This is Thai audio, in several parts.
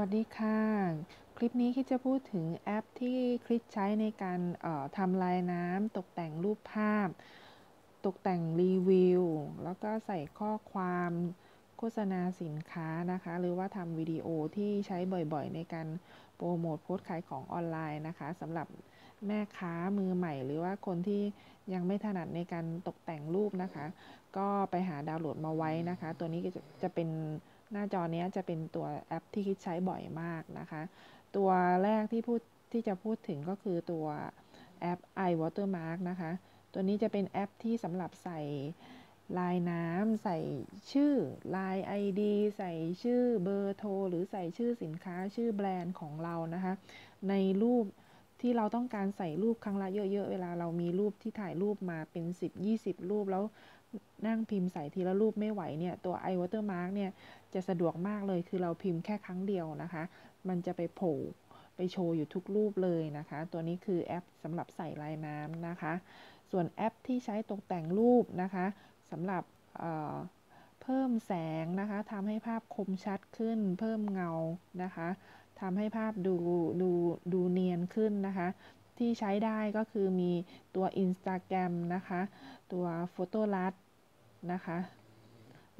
วัสดีค่ะ คลิปนี้คิดจะพูดถึงแอปที่คลิกใช้ในการทำลายน้ำตกแต่งรูปภาพ ตกแต่งรีวิว แล้วก็ใส่ข้อความโฆษณาสินค้านะคะ หรือว่าทำวิดีโอที่ใช้บ่อยๆ ในการโปรโมทโพสขายของออนไลน์นะคะสำหรับแม่ค้ามือใหม่ หรือว่าคนที่ยังไม่ถนัดในการตกแต่งรูปนะคะ ก็ไปหาดาวน์โหลดมาไว้นะคะ ตัวนี้ก็จะเป็น หน้าจอนี้จะเป็นตัวแอปที่คิดใช้บ่อยมากนะคะ ตัวแรกที่พูดที่จะพูดถึงก็คือตัวแอป iWatermark นะคะ ตัวนี้จะเป็นแอปที่สำหรับใส่ลายน้ำใส่ชื่อลาย ID ใส่ชื่อเบอร์โทร หรือใส่ชื่อสินค้าชื่อแบรนด์ของเรานะคะ ในรูป ที่เราต้องการใส่รูปครั้งละเยอะๆ เวลาเรามีรูปที่ถ่ายรูปมาเป็น 10-20 รูปแล้วนั่งพิมพ์ใส่ทีละรูปไม่ไหวเนี่ยตัว iWatermark เนี่ยจะสะดวกมากเลยคือเราพิมพ์แค่ครั้งเดียวนะคะ มันจะไปโผล่ไปโชว์อยู่ทุกรูปเลยนะคะ ตัวนี้คือแอปสำหรับใส่ลายน้ำนะคะ ส่วนแอปที่ใช้ตกแต่งรูปนะคะสำหรับเเพิ่มแสงนะคะทำให้ภาพคมชัดขึ้น เพิ่มเงานะคะ ทำให้ภาพดูดูดูเนียนขึ้นนะคะ ที่ใช้ได้ก็คือมีตัว Instagram นะคะ ตัว p h o t o l a t นะคะ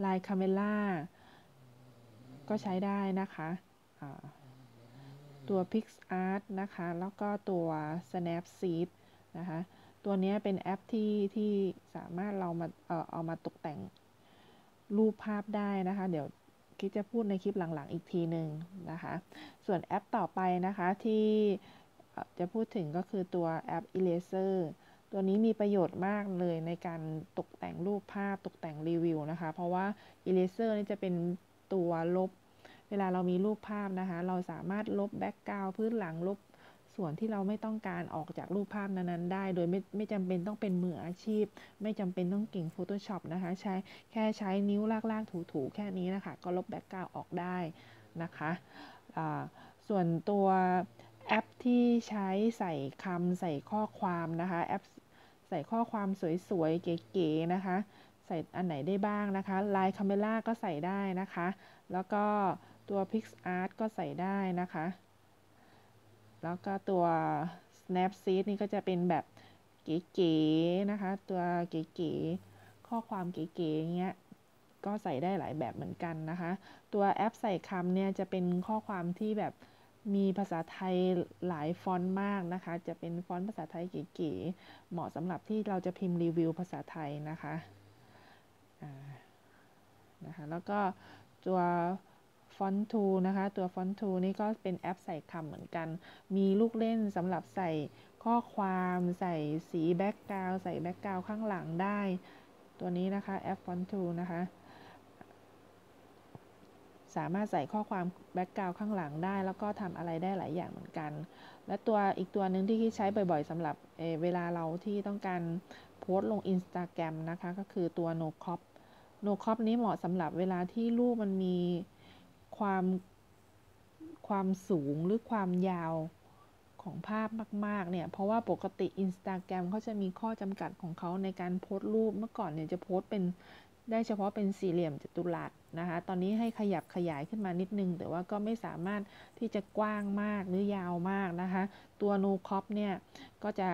Line Camera ก็ใช้ได้นะคะตัว PixArt นะคะ แล้วก็ตัว Snapseed นะคะ ตัวนี้เป็นแอปที่ที่สามารถเรามาเออเอามาตกแต่งรูปภาพได้นะคะ เดี๋ยว คิดจะพูดในคลิปหลังๆ อีกทีหนึ่งนะคะ ส่วนแอปต่อไปนะคะที่จะพูดถึงก็คือตัวแอป Eraser ตัวนี้มีประโยชน์มากเลยในการตกแต่งรูปภาพตกแต่งรีวิวนะคะ เพราะว่า Eraser นี่จะเป็นตัวลบ เวลาเรามีรูปภาพนะคะ เราสามารถลบแบ็กกราวด์พื้นหลังลบ ส่วนที่เราไม่ต้องการออกจากรูปภาพนั้นๆได้ โดยไม่ไม่จำเป็นต้องเป็นมืออาชีพ ไม่จำเป็นต้องเก่ง Photoshop นะคะ ใช้แค่ใช้นิ้วลากๆ ถูๆ แค่นี้นะคะ ก็ลบแบ็กกราวด์ออกได้นะคะส่วนตัวแอปที่ใช้ใส่คำใส่ข้อความนะคะแอปใส่ข้อความสวยๆ เก๋ๆนะคะ ใส่อันไหนได้บ้างนะคะลายคาเมล่าก็ใส่ได้นะคะ แล้วก็ตัว PixArt ก็ใส่ได้นะคะ แล้วก็ตัว Snapseed นี่ก็จะเป็นแบบเก๋ๆนะคะ ตัวเก๋ๆข้อความเก๋ๆเงี้ยก็ใส่ได้หลายแบบเหมือนกันนะคะ ตัวแอปใส่คำเนี่ยจะเป็นข้อความที่แบบมีภาษาไทยหลายฟอนต์มากนะคะ จะเป็นฟอนต์ภาษาไทยเก๋ๆเหมาะสำหรับที่เราจะพิมพ์รีวิวภาษาไทยนะคะนะคะ แล้วก็ตัว ฟอนต์ทูนะคะ ตัวฟอนต์ทูนี่ก็เป็นแอปใส่คำเหมือนกัน มีลูกเล่นสำหรับใส่ข้อความใส่สีแบ็กกราวใส่แบ็กกราวข้างหลังได้ ตัวนี้นะคะแอปฟอนต์ทูนะคะ สามารถใส่ข้อความแบ็กกราวข้างหลังได้ แล้วก็ทำอะไรได้หลายอย่างเหมือนกัน และตัวอีกตัวหนึ่งที่ใช้บ่อยๆสำหรับเเวลาเราที่ต้องการโพสต์ลง Instagram นะคะ ก็คือตัว No Crop No Crop นี้เหมาะสำหรับเวลาที่รูปมันมี ความความสูงหรือความยาวของภาพมาก ๆ เนี่ย เพราะว่าปกติ Instagram เขาจะมีข้อจำกัดของเขาในการโพสต์รูปเมื่อก่อนเนี่ยจะโพสต์เป็นได้เฉพาะเป็นสี่เหลี่ยมจัตุรัสนะคะ ตอนนี้ให้ขยับขยายขึ้นมานิดนึง แต่ว่าก็ไม่สามารถที่จะกว้างมากหรือยาวมากนะคะ ตัว No Crop เนี่ย ก็จะ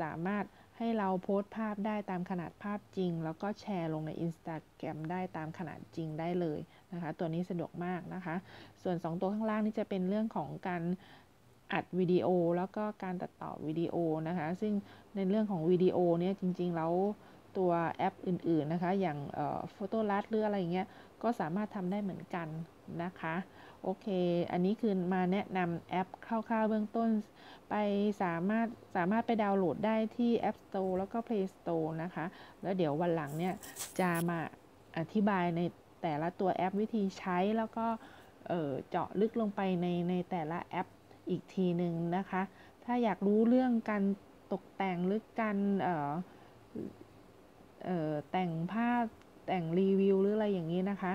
สามารถ ให้เราโพสต์ภาพได้ตามขนาดภาพจริง แล้วก็แชร์ลงใน Instagram ได้ตามขนาดจริงได้เลยนะคะ ตัวนี้สะดวกมากนะคะ ส่วน 2 ตัวข้างล่างนี่จะเป็นเรื่องของการอัดวิดีโอแล้วก็การตัดต่อวิดีโอนะคะ ซึ่งในเรื่องของวิดีโอเนี่ยจริงๆแล้ว ตัวแอปอื่นๆนะคะ อย่างโฟโต้ลัสหรืออะไรเงี้ย ก็สามารถทำได้เหมือนกันนะคะ โอเค อันนี้คือมาแนะนำแอปคร่าวๆเบื้องต้น ไปสามารถสามารถไปดาวน์โหลดได้ที่ App Store แล้วก็ Play Store นะคะ แล้วเดี๋ยววันหลังเนี่ยจะมาอธิบายในแต่ละตัวแอปวิธีใช้แล้วก็เจาะลึกลงไปในในแต่ละแอปอีกทีหนึ่งนะคะ ถ้าอยากรู้เรื่องการตกแต่งหรือการ แต่งภาพแต่งรีวิวหรืออะไรอย่างนี้นะคะ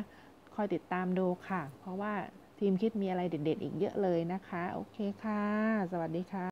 คอยติดตามดูค่ะ เพราะว่าทีมคิดมีอะไรเด็ดๆ อีกเยอะเลยนะคะ โอเคค่ะ สวัสดีค่ะ